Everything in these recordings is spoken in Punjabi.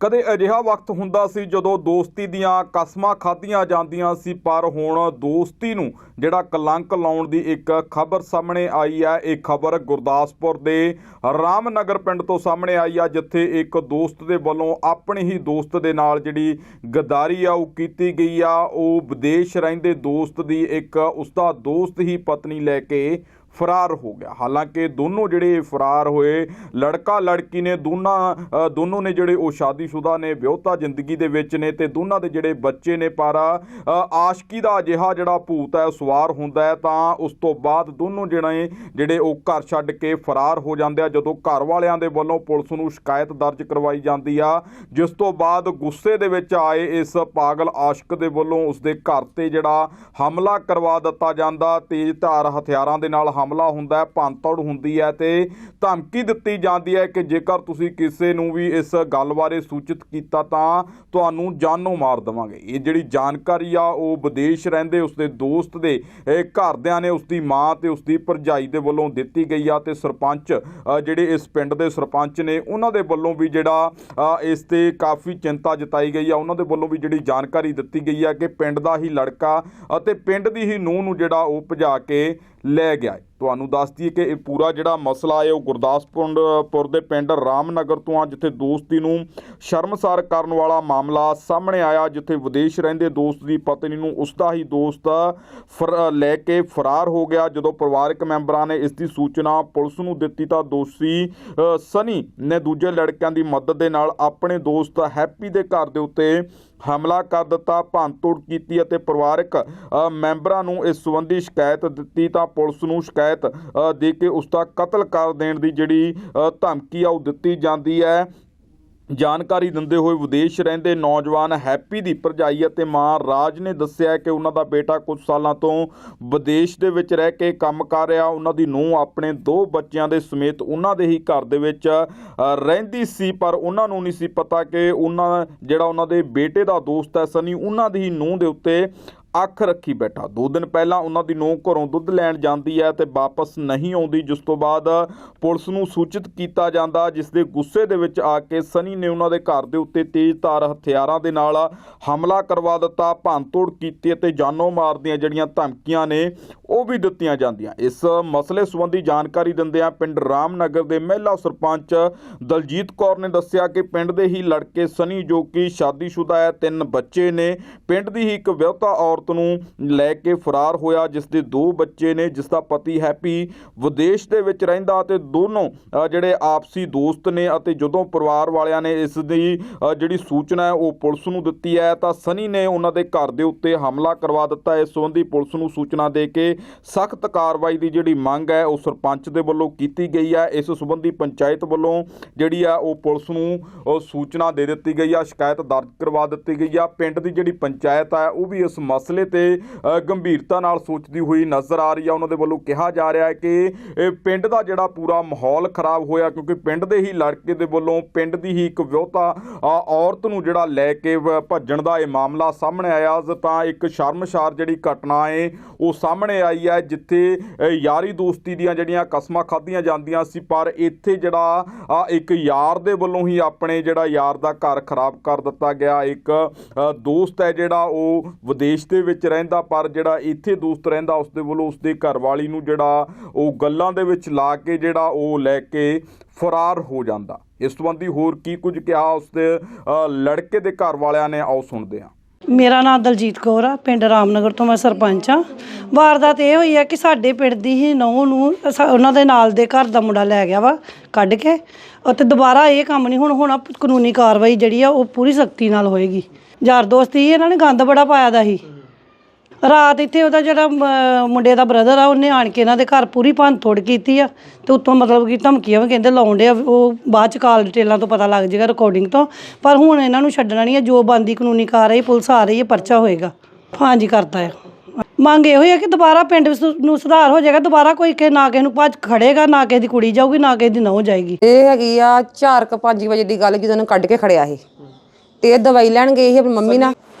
ਕਦੇ ਅਜਿਹਾ ਵਕਤ ਹੁੰਦਾ ਸੀ ਜਦੋਂ ਦੋਸਤੀ ਦੀਆਂ ਕਸਮਾਂ ਖਾਧੀਆਂ ਜਾਂਦੀਆਂ ਸੀ, ਪਰ ਹੁਣ ਦੋਸਤੀ ਨੂੰ ਜਿਹੜਾ ਕਲੰਕ ਲਾਉਣ ਦੀ ਇੱਕ ਖਬਰ ਸਾਹਮਣੇ ਆਈ ਹੈ, ਇਹ ਖਬਰ ਗੁਰਦਾਸਪੁਰ ਦੇ ਰਾਮਨਗਰ ਪਿੰਡ ਤੋਂ ਸਾਹਮਣੇ ਆਈ ਆ, ਜਿੱਥੇ ਇੱਕ ਦੋਸਤ ਦੇ ਵੱਲੋਂ ਆਪਣੇ ਹੀ ਦੋਸਤ ਦੇ ਨਾਲ ਜਿਹੜੀ ਗਦਾਰੀ ਆ, ਉਹ ਕੀਤੀ ਗਈ ਆ। ਉਹ ਵਿਦੇਸ਼ ਰਹਿੰਦੇ ਦੋਸਤ ਦੀ ਇੱਕ, ਉਸਦਾ ਦੋਸਤ ਹੀ ਪਤਨੀ ਲੈ ਕੇ ਫਰਾਰ ਹੋ ਗਿਆ। ਹਾਲਾਂਕਿ ਦੋਨੋਂ ਜਿਹੜੇ ਫਰਾਰ ਹੋਏ, ਲੜਕਾ ਲੜਕੀ ਨੇ ਦੋਨਾਂ ਦੋਨੋਂ ਨੇ ਜਿਹੜੇ ਉਹ ਸ਼ਾਦੀशुदा ਨੇ, ਵਿਆਹਤਾ ਜ਼ਿੰਦਗੀ ਦੇ ਵਿੱਚ ਨੇ ਤੇ ਦੋਨਾਂ ਦੇ ਜਿਹੜੇ ਬੱਚੇ ਨੇ ਪਰ ਆਸ਼ਕੀ ਦਾ ਅਜਿਹਾ ਜਿਹੜਾ ਭੂਤ ਹੈ, ਸਵਾਰ ਹੁੰਦਾ ਹੈ ਤਾਂ ਉਸ ਤੋਂ ਬਾਅਦ ਦੋਨੋਂ ਜਿਹੜੇ ਜਿਹੜੇ ਉਹ ਘਰ ਛੱਡ ਕੇ ਫਰਾਰ ਹੋ ਜਾਂਦੇ ਆ, ਜਦੋਂ ਘਰ ਵਾਲਿਆਂ ਦੇ ਵੱਲੋਂ ਪੁਲਿਸ ਨੂੰ ਸ਼ਿਕਾਇਤ ਦਰਜ ਕਰਵਾਈ ਜਾਂਦੀ ਆ, ਜਿਸ ਤੋਂ ਬਾਅਦ ਗੁੱਸੇ ਦੇ ਵਿੱਚ ਆਏ ਇਸ ਪਾਗਲ ਆਸ਼ਕ ਦੇ ਵੱਲੋਂ ਉਸਦੇ ਘਰ ਤੇ ਜਿਹੜਾ ਹਮਲਾ ਕਰਵਾ ਦਿੱਤਾ ਜਾਂਦਾ ਤੇਜ਼ ਧਾਰ ਹਥਿਆਰਾਂ ਦੇ ਨਾਲ ਹਮਲਾ ਹੁੰਦਾ ਹੈ, ਭੰਨਤੋੜ ਹੁੰਦੀ ਹੈ ਤੇ ਧਮਕੀ ਦਿੱਤੀ ਜਾਂਦੀ ਹੈ ਕਿ ਜੇਕਰ ਤੁਸੀਂ ਕਿਸੇ ਨੂੰ ਵੀ ਇਸ ਗੱਲ ਬਾਰੇ ਸੂਚਿਤ ਕੀਤਾ ਤਾਂ ਤੁਹਾਨੂੰ ਜਾਨੋਂ ਮਾਰ ਦੇਵਾਂਗੇ ਇਹ ਜਿਹੜੀ ਜਾਣਕਾਰੀ ਆ, ਉਹ ਵਿਦੇਸ਼ ਰਹਿੰਦੇ ਉਸਦੇ ਦੋਸਤ ਦੇ ਘਰਦਿਆਂ ਨੇ ਉਸਦੀ ਮਾਂ ਤੇ ਉਸਦੀ ਭਰਜਾਈ ਦੇ ਵੱਲੋਂ ਦਿੱਤੀ ਗਈ ਆ ਤੇ ਸਰਪੰਚ ਜਿਹੜੇ ਇਸ ਪਿੰਡ ਦੇ ਸਰਪੰਚ ਨੇ, ਉਹਨਾਂ ਦੇ ਵੱਲੋਂ ਵੀ ਜਿਹੜਾ ਇਸ ਤੇ ਕਾਫੀ ਚਿੰਤਾ ਜਤਾਈ ਗਈ ਆ ਉਹਨਾਂ ਦੇ ਵੱਲੋਂ ਵੀ ਜਿਹੜੀ ਜਾਣਕਾਰੀ ਦਿੱਤੀ ਗਈ ਆ ਕਿ ਪਿੰਡ ਦਾ ਹੀ ਲੜਕਾ ਅਤੇ ਪਿੰਡ ਦੀ ਹੀ ਨੂੰਹ ਨੂੰ ਜਿਹੜਾ ਉਹ ਭਜਾ ਕੇ ਲੈ ਗਿਆ ਹੈ। ਤੁਹਾਨੂੰ ਦੱਸ ਦਈਏ ਕਿ ਇਹ ਪੂਰਾ ਜਿਹੜਾ ਮਸਲਾ ਹੈ, ਉਹ ਗੁਰਦਾਸਪੁਰ ਪੁਰ ਦੇ ਪਿੰਡ ਰਾਮਨਗਰ ਤੋਂ ਆ, ਜਿੱਥੇ ਦੋਸਤੀ ਨੂੰ ਸ਼ਰਮਸਾਰ ਕਰਨ ਵਾਲਾ ਮਾਮਲਾ ਸਾਹਮਣੇ ਆਇਆ, ਜਿੱਥੇ ਵਿਦੇਸ਼ ਰਹਿੰਦੇ ਦੋਸਤ ਦੀ ਪਤਨੀ ਨੂੰ ਉਸ ਦਾ ਹੀ ਦੋਸਤ ਫਰ- ਲੈ ਕੇ ਫਰਾਰ ਹੋ ਗਿਆ। ਜਦੋਂ ਪਰਿਵਾਰਕ ਮੈਂਬਰਾਂ ਨੇ ਇਸ ਦੀ ਸੂਚਨਾ ਪੁਲਿਸ ਨੂੰ ਦਿੱਤੀ ਤਾਂ ਦੋਸ਼ੀ ਸਨੀ ਨੇ ਦੂਜੇ ਲੜਕਿਆਂ ਦੀ ਮਦਦ ਦੇ ਨਾਲ ਆਪਣੇ ਦੋਸਤ ਹੈਪੀ ਦੇ ਘਰ ਦੇ ਉੱਤੇ ਹਮਲਾ ਕਰ ਦਿੱਤਾ, ਭੰਨਤੋੜ ਕੀਤੀ ਅਤੇ ਪਰਿਵਾਰਕ ਮੈਂਬਰਾਂ ਨੂੰ ਇਸ ਸੰਬੰਧੀ ਸ਼ਿਕਾਇਤ ਦਿੱਤੀ ਤਾਂ ਪੁਲਿਸ ਨੂੰ ਸ਼ਿਕਾਇਤ ਅ, ਦੇ ਕੇ ਉਸ ਦਾ ਕਤਲ ਕਰ ਦੇਣ ਦੀ ਜਿਹੜੀ ਧਮਕੀ ਆ ਉਹ ਦਿੱਤੀ ਜਾਂਦੀ ਹੈ। ਜਾਣਕਾਰੀ ਦਿੰਦੇ ਹੋਏ ਵਿਦੇਸ਼ ਰਹਿੰਦੇ ਨੌਜਵਾਨ ਹੈਪੀ ਦੀ ਭਰਜਾਈ ਅਤੇ ਮਾਂ ਰਾਜ ਨੇ ਦੱਸਿਆ ਕਿ ਉਹਨਾਂ ਦਾ ਬੇਟਾ ਕੁਝ ਸਾਲਾਂ ਤੋਂ ਵਿਦੇਸ਼ ਦੇ ਵਿੱਚ ਰਹਿ ਕੇ ਕੰਮ ਕਰ ਰਿਹਾ। ਉਹਨਾਂ ਦੀ ਨੂੰਹ ਆਪਣੇ ਦੋ ਬੱਚਿਆਂ ਦੇ ਸਮੇਤ ਉਹਨਾਂ ਦੇ ਹੀ ਘਰ ਦੇ ਵਿੱਚ ਰਹਿੰਦੀ ਸੀ ਪਰ ਉਹਨਾਂ ਨੂੰ ਨਹੀਂ ਸੀ ਪਤਾ ਕਿ ਉਹਨਾਂ ਜਿਹੜਾ ਉਹਨਾਂ ਦੇ ਬੇਟੇ ਦਾ ਦੋਸਤ ਹੈ ਸਨੀ ਉਹਨਾਂ ਦੀ ਹੀ ਨੂੰਹ ਦੇ ਉੱਤੇ ਅੱਖ ਰੱਖੀ ਬੈਠਾ। ਦੋ ਦਿਨ ਪਹਿਲਾਂ ਉਹਨਾਂ ਦੀ ਨੂੰਹ ਘਰੋਂ ਦੁੱਧ ਲੈਣ ਜਾਂਦੀ ਹੈ ਤੇ ਵਾਪਸ ਨਹੀਂ ਆਉਂਦੀ, ਜਿਸ ਤੋਂ ਬਾਅਦ ਪੁਲਿਸ ਨੂੰ ਸੂਚਿਤ ਕੀਤਾ ਜਾਂਦਾ, ਜਿਸ ਦੇ ਗੁੱਸੇ ਦੇ ਵਿੱਚ ਆ ਕੇ ਸਨੀ ਨੇ ਉਹਨਾਂ ਦੇ ਘਰ ਦੇ ਉੱਤੇ ਤੇਜ਼ ਧਾਰ ਹਥਿਆਰਾਂ ਦੇ ਨਾਲ ਹਮਲਾ ਕਰਵਾ ਦਿੱਤਾ, ਭੰਨਤੋੜ ਕੀਤੀ ਅਤੇ ਜਾਨੋਂ ਮਾਰ ਦੀਆਂ ਜਿਹੜੀਆਂ ਧਮਕੀਆਂ ਨੇ, ਉਹ ਵੀ ਦਿੱਤੀਆਂ ਜਾਂਦੀਆਂ। ਇਸ ਮਸਲੇ ਸੰਬੰਧੀ ਜਾਣਕਾਰੀ ਦਿੰਦਿਆਂ ਪਿੰਡ ਰਾਮਨਗਰ ਦੇ ਮਹਿਲਾ ਸਰਪੰਚ ਦਲਜੀਤ ਕੌਰ ਨੇ ਦੱਸਿਆ ਕਿ ਪਿੰਡ ਦੇ ਹੀ ਲੜਕੇ ਸਨੀ ਜੋ ਕਿ ਸ਼ਾਦੀशुदा ਹੈ, ਤਿੰਨ ਬੱਚੇ ਨੇ, ਪਿੰਡ ਦੀ ਹੀ ਇੱਕ ਵਿਆਹੁਤਾ ਔਰਤ ਨੂੰ ਲੈ ਕੇ ਫਰਾਰ ਹੋਇਆ ਜਿਸ ਦੇ ਦੋ ਬੱਚੇ ਨੇ ਜਿਸ ਦਾ ਪਤੀ ਹੈਪੀ ਵਿਦੇਸ਼ ਦੇ ਵਿੱਚ ਰਹਿੰਦਾ ਤੇ ਦੋਨੋਂ ਜਿਹੜੇ ਆਪਸੀ ਦੋਸਤ ਨੇ ਅਤੇ ਜਦੋਂ ਪਰਿਵਾਰ ਵਾਲਿਆਂ ਨੇ ਇਸ ਦੀ ਜਿਹੜੀ ਸੂਚਨਾ ਹੈ, ਉਹ ਪੁਲਿਸ ਨੂੰ ਦਿੱਤੀ ਹੈ, ਤਾਂ ਸਨੀ ਨੇ ਉਹਨਾਂ ਦੇ ਘਰ ਦੇ ਉੱਤੇ ਹਮਲਾ ਕਰਵਾ ਦਿੱਤਾ। ਇਸ ਸੰਬੰਧੀ ਪੁਲਿਸ ਨੂੰ ਸੂਚਨਾ ਦੇ ਕੇ ਸਖਤ ਕਾਰਵਾਈ ਦੀ ਜਿਹੜੀ ਮੰਗ ਹੈ, ਉਹ ਸਰਪੰਚ ਦੇ ਵੱਲੋਂ ਕੀਤੀ ਗਈ ਹੈ। ਇਸ ਸੰਬੰਧੀ ਪੰਚਾਇਤ ਵੱਲੋਂ ਜਿਹੜੀ ਆ, ਉਹ ਪੁਲਿਸ ਨੂੰ ਸੂਚਨਾ ਦੇ ਦਿੱਤੀ ਗਈ ਆ, ਸ਼ਿਕਾਇਤ ਦਰਜ ਕਰਵਾ ਦਿੱਤੀ ਗਈ ਆ। ਪਿੰਡ ਦੀ ਜਿਹੜੀ ਪੰਚਾਇਤ ਹੈ ਉਹ ਵੀ ਇਸ ਮਸਲੇ ਤੇ ਗੰਭੀਰਤਾ ਨਾਲ ਸੋਚਦੀ ਹੋਈ ਨਜ਼ਰ ਆ ਰਹੀ ਆ। ਉਹਨਾਂ ਦੇ ਵੱਲੋਂ ਕਿਹਾ ਜਾ ਰਿਹਾ ਹੈ ਕਿ ਪਿੰਡ ਦਾ ਜਿਹੜਾ ਪੂਰਾ ਮਾਹੌਲ ਖਰਾਬ ਹੋਇਆ, ਕਿਉਂਕਿ ਪਿੰਡ ਦੇ ਹੀ ਲੜਕੇ ਦੇ ਵੱਲੋਂ ਪਿੰਡ ਦੀ ਹੀ ਇੱਕ ਵਿਆਹੁਤਾ ਔਰਤ ਨੂੰ ਜਿਹੜਾ ਲੈ ਕੇ ਭੱਜਣ ਦਾ ਇਹ ਮਾਮਲਾ ਸਾਹਮਣੇ ਆਇਆ। ਤਾਂ ਇੱਕ ਸ਼ਰਮਸ਼ਾਰ ਜਿਹੜੀ ਘਟਨਾ ਹੈ ਉਹ ਸਾਹਮਣੇ ਆਈ ਹੈ, ਜਿੱਥੇ ਯਾਰੀ ਦੋਸਤੀ ਦੀਆਂ ਜਿਹੜੀਆਂ ਕਸਮਾਂ ਖਾਧੀਆਂ ਜਾਂਦੀਆਂ ਸੀ, ਪਰ ਇੱਥੇ ਜਿਹੜਾ ਇੱਕ ਯਾਰ ਦੇ ਵੱਲੋਂ ਹੀ ਆਪਣੇ ਜਿਹੜਾ ਯਾਰ ਦਾ ਘਰ ਖਰਾਬ ਕਰ ਦਿੱਤਾ ਗਿਆ। ਇੱਕ ਦੋਸਤ ਹੈ ਜਿਹੜਾ, ਉਹ ਵਿਦੇਸ਼ ਦੇ ਵਿੱਚ ਰਹਿੰਦਾ, ਪਰ ਜਿਹੜਾ ਇੱਥੇ ਦੋਸਤ ਰਹਿੰਦਾ ਉਸ ਦੇ ਵੱਲੋਂ ਉਸ ਦੇ ਘਰ ਵਾਲੀ ਨੂੰ ਜਿਹੜਾ ਉਹ ਗੱਲਾਂ ਦੇ ਵਿੱਚ ਲਾ ਕੇ ਜਿਹੜਾ ਉਹ ਲੈ ਕੇ ਫਰਾਰ ਹੋ ਜਾਂਦਾ। ਇਸ ਸੰਬੰਧੀ ਹੋਰ ਕੀ ਕੁਝ ਕਿਹਾ ਉਸ ਦੇ ਲੜਕੇ ਦੇ ਘਰ ਵਾਲਿਆਂ ਨੇ? ਆਓ ਸੁਣਦੇ ਹਾਂ। ਮੇਰਾ ਨਾਮ ਦਲਜੀਤ ਕੌਰ ਆ, ਪਿੰਡ ਰਾਮਨਗਰ ਤੋਂ ਮੈਂ ਸਰਪੰਚ ਆ। ਵਾਰਦਾਤ ਇਹ ਹੋਈ ਆ ਕਿ ਸਾਡੇ ਪਿੰਡ ਦੀ ਹੀ ਨੌਂ ਨੂੰ ਉਹਨਾਂ ਦੇ ਨਾਲ ਦੇ ਘਰ ਦਾ ਮੁੰਡਾ ਲੈ ਗਿਆ ਵਾ, ਕੱਢ ਕੇ। ਅਤੇ ਦੁਬਾਰਾ ਇਹ ਕੰਮ ਨਹੀਂ ਹੁਣ, ਹੋਣਾ ਕਾਨੂੰਨੀ ਕਾਰਵਾਈ ਜਿਹੜੀ ਆ, ਉਹ ਪੂਰੀ ਸਖਤੀ ਨਾਲ ਹੋਏਗੀ। ਯਾਰ ਦੋਸਤੀ ਇਹਨਾਂ ਨੇ ਗੰਦ ਬੜਾ ਪਾਇਆ ਦਾ ਸੀ। ਰਾਤ ਇੱਥੇ ਉਹਦਾ ਜਿਹੜਾ ਮ- ਮੁੰਡੇ ਦਾ ਬ੍ਰਦਰ ਆ, ਉਹਨੇ ਆਣ ਕੇ ਇਹਨਾਂ ਦੇ ਘਰ ਪੂਰੀ ਭੰਨ ਤੋੜ ਕੀਤੀ ਆ ਤੇ ਉੱਤੋਂ ਮਤਲਬ ਕਿ ਧਮਕੀਆਂ ਵੀ ਕਹਿੰਦੇ ਲਾਉਣ ਡਿਆ ਉਹ ਬਾਅਦ ਚ ਕਾਲ ਡਿਟੇਲਾਂ ਤੋਂ ਪਤਾ ਲੱਗ ਜਾਏਗਾ ਰਿਕਾਰਡਿੰਗ ਤੋਂ, ਪਰ ਹੁਣ ਇਹਨਾਂ ਨੂੰ ਛੱਡਣਾ ਨਹੀਂ ਹੈ ਜੋ ਬੰਦੀ ਕਾਨੂੰਨੀ ਕਾਰਵਾਈ ਪੁਲਿਸ ਆ ਰਹੀ ਹੈ ਪਰਚਾ ਹੋਏਗਾ। ਹਾਂਜੀ, ਕਰਤਾ ਹੈ ਮੰਗ ਇਹੋ ਹੀ ਹੈ ਕਿ ਦੁਬਾਰਾ ਪਿੰਡ ਵਿੱਚ ਨੂੰ ਸੁਧਾਰ ਹੋ ਜਾਏਗਾ, ਦੁਬਾਰਾ ਕੋਈ ਕਿ, ਨਾ ਕਿਸੇ ਨੂੰ ਭੱਜ ਖੜੇਗਾ, ਨਾ ਕਿਸੇ ਦੀ ਕੁੜੀ ਜਾਊਗੀ, ਨਾ ਕਿਸੇ ਦੀ ਨਹੁੰ ਜਾਏਗੀ। ਇਹ ਹੈਗੀ ਆ ਚਾਰ ਕੁ ਪੰਜ ਵਜੇ ਦੀ ਗੱਲ ਜਦੋਂ ਉਹਨੂੰ ਕੱਢ ਕੇ ਖੜਿਆ ਸੀ ਤੇ ਇਹ ਦਵਾਈ ਲੈਣ ਗਏ ਸੀ ਆਪਣੀ ਮੰਮੀ ਨਾਲ?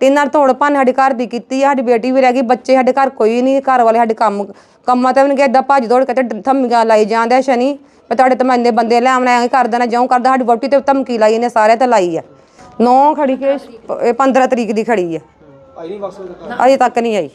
ਤੇ ਨਾਲ ਧੋੜ ਭੰਨ ਸਾਡੇ ਘਰ ਦੀ ਕੀਤੀ ਆ ਸਾਡੀ ਬੇਟੀ ਵੀ ਰਹਿ ਗਈ ਬੱਚੇ ਸਾਡੇ ਘਰ ਕੋਈ ਨਹੀਂ ਘਰ ਵਾਲੇ ਸਾਡੇ ਕੰਮ ਕੰਮਾਂ ਤੇ ਵੀ ਨਹੀਂ ਗਏ ਏਦਾਂ ਭੱਜ ਦੌੜ ਕੇ ਤੇ ਧਮਕੀਆਂ ਲਾਈ ਜਾਂਦੇ ਆ ਸ਼ਨੀ ਵੀ ਤੁਹਾਡੇ ਤੇ ਮੈਂ ਇੰਨੇ ਬੰਦੇ ਲੈ ਆਉਣਾ ਐਂ ਕਰ ਦੇਣਾ ਜਿਉਂ ਕਰਦਾ ਸਾਡੀ ਵੋਟੀ ਤੇ ਧਮਕੀ ਲਾਈ ਇਹਨੇ ਸਾਰੇ ਤੇ ਲਾਈ ਆ। ਨੌ ਖੜੀ ਕੇ ਇਹ 15 ਤਰੀਕ ਦੀ ਖੜੀ ਆ। ਆਈ ਨਹੀਂ ਵਾਪਸ ਘਰ ਅਜੇ ਤੱਕ ਨਹੀਂ ਆਈ।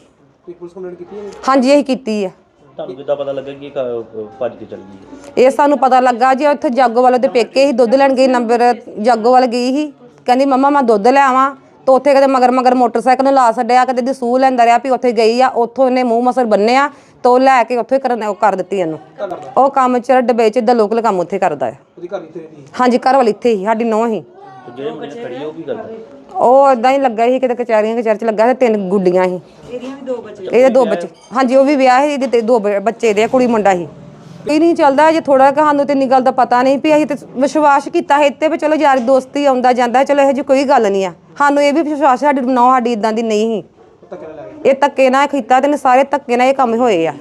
ਕੋਈ ਪੁਲਿਸ ਕੰਪਲੇਂਟ ਕੀਤੀ ਹੈ? ਹਾਂਜੀ ਇਹ ਕੀਤੀ ਆ। ਤੁਹਾਨੂੰ ਕਿੱਦਾਂ ਪਤਾ ਲੱਗਾ ਕਿ ਇਹ ਕ- ਭੱਜ ਕੇ ਚਲ ਗਈ ਹੈ? ਇਹ ਸਾਨੂੰ ਪਤਾ ਲੱਗਾ ਜੀ ਉੱਥੇ ਜਾਗੋ ਵਾਲੇ ਦੇ ਪੇਕੇ ਹੀ ਦੁੱਧ ਲੈਣ ਗਈ ਨੰਬਰ ਜਾਗੋ ਵਾਲ ਗਈ ਸੀ ਕਹਿੰਦੀ ਮੰਮਾ ਮੈਂ ਦੁੱਧ ਲੈ ਆਵਾਂ। ਤਾਂ ਉੱਥੇ ਕਦੇ ਮਗਰ ਮਗਰ ਮੋਟਰਸਾਈਕਲ ਨੂੰ ਲਾ ਛੱਡਿਆ ਕਦੇ ਦੀ ਸੂਹ ਲੈਂਦਾ ਰਿਹਾ ਵੀ ਉੱਥੇ ਗਈ ਆ ਉੱਥੋਂ ਇਹਨੇ ਮੂੰਹ ਮਸਰ ਬੰਨਿਆ ਤਾਂ ਉਹ ਲੈ ਕੇ ਉੱਥੇ ਕਰਨ ਉਹ ਕਰ ਦਿੱਤੀ ਇਹਨੂੰ। ਉਹ ਕੰਮ ਚ ਡੱਬੇ ਚ ਦਾ ਲੋਕਲ ਕੰਮ ਉੱਥੇ ਕਰਦਾ ਹੈ। ਉਹਦੀ ਘਰ ਇੱਥੇ ਰਹਿੰਦੀ ਹਾਂਜੀ ਘਰ ਵਾਲੀ ਇੱਥੇ ਹੀ ਸਾਡੀ ਨੌਂ ਹੀ। ਤੇ ਜਿਹੜੇ ਮੁੰਡੇ ਖੜੀ ਆ ਉਹ ਕੀ ਕਰਦੇ? ਉਹ ਇਦਾਂ ਹੀ ਲੱਗਾ ਸੀ ਕਿਤੇ ਕਚਹਿਰੀਆਂ ਕਚਹਿਰੀ ਚ ਲੱਗਾ ਸੀ ਤਿੰਨ ਗੁੱਡੀਆਂ ਸੀ। ਇਹਦੀਆਂ ਵੀ ਦੋ ਬੱਚੇ ਇਹਦੇ ਦੋ ਬੱਚੇ ਹਾਂਜੀ ਉਹ ਵੀ ਵਿਆਹ ਸੀ ਇਹਦੇ ਤੇ ਦੋ ਬੱਚੇ ਦੇ ਆ, ਕੁੜੀ ਮੁੰਡਾ ਸੀ। ਇਹ ਨਹੀਂ ਚੱਲਦਾ, ਜੇ ਥੋੜਾ ਕਿ ਸਾਨੂੰ ਤੇ ਇੰਨੀ ਗੱਲ ਦਾ ਪਤਾ ਨਹੀਂ ਵੀ ਅਸੀਂ ਤੇ ਵਿਸ਼ਵਾਸ ਕੀਤਾ ਹੈ ਇੱਥੇ ਵੀ ਚਲੋ ਯਾਰ ਦੋਸਤੀ ਆਉਂਦਾ ਜਾਂਦਾ, ਚਲੋ ਇਹੋ ਜਿਹੀ ਕੋਈ ਗੱਲ ਨਹੀਂ ਆ। ਸਾਨੂੰ ਇਹ ਵੀ ਵਿਸ਼ਵਾਸ ਸਾਡੀ ਨੌ ਸਾਡੀ ਇਦਾਂ ਦੀ ਨਹੀਂ ਸੀ। ਇਹ ਧੱਕੇ ਨਾਲ ਕੀਤਾ ਤੇ ਨੇ ਸਾਰੇ ਧੱਕੇ ਨਾਲ ਇਹ ਕੰਮ ਹੋਏ ਆ।